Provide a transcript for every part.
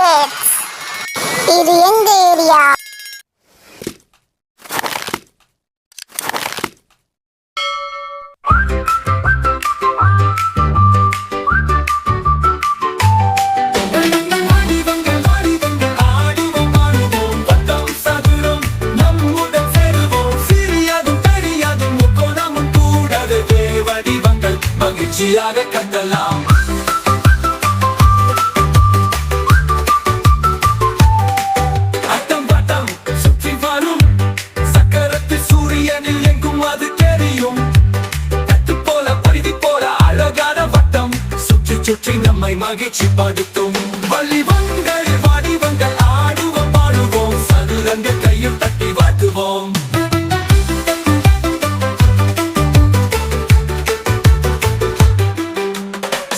Kids இது எங்க area? மகிழ்ச்சியாக கட்டலாம். சுற்றி நம்மை மகிழ்ச்சி படுத்தும். வள்ளிவங்கள் வடிவங்கள் ஆடுவோம் பாடுவோம். சதுரங்கள் கையில் தட்டி வாட்டுவோம்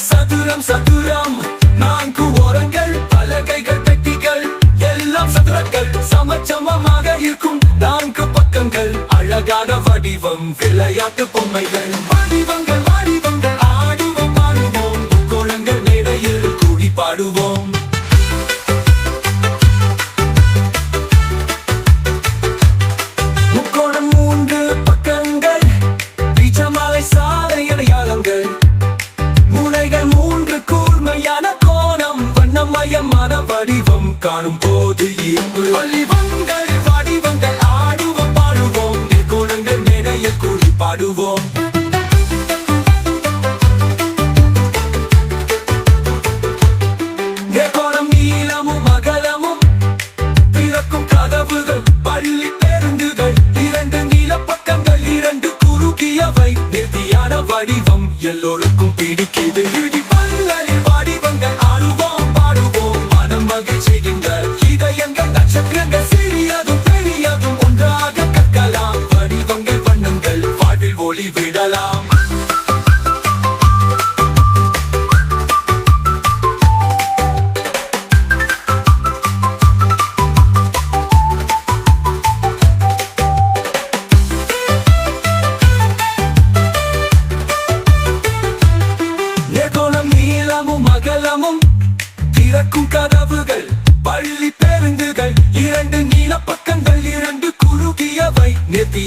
சதுரம் சதுரம் நான்கு ஓரங்கள் பலகைகள் பெட்டிகள் எல்லாம் சதுரங்கள். சமச்சமமாக இருக்கும் நான்கு பக்கங்கள். அழகான வடிவம் விளையாட்டு பொம்மைகள். வடிவம் காணும் போது ஈர்ப்பு. வடிவங்கள் வடிவங்கள் ஆடுவோம் பாடுவோம் கோணங்கள் நிறைய கூறி பாடுவோம். கோணம் ஒளி விடலாம்.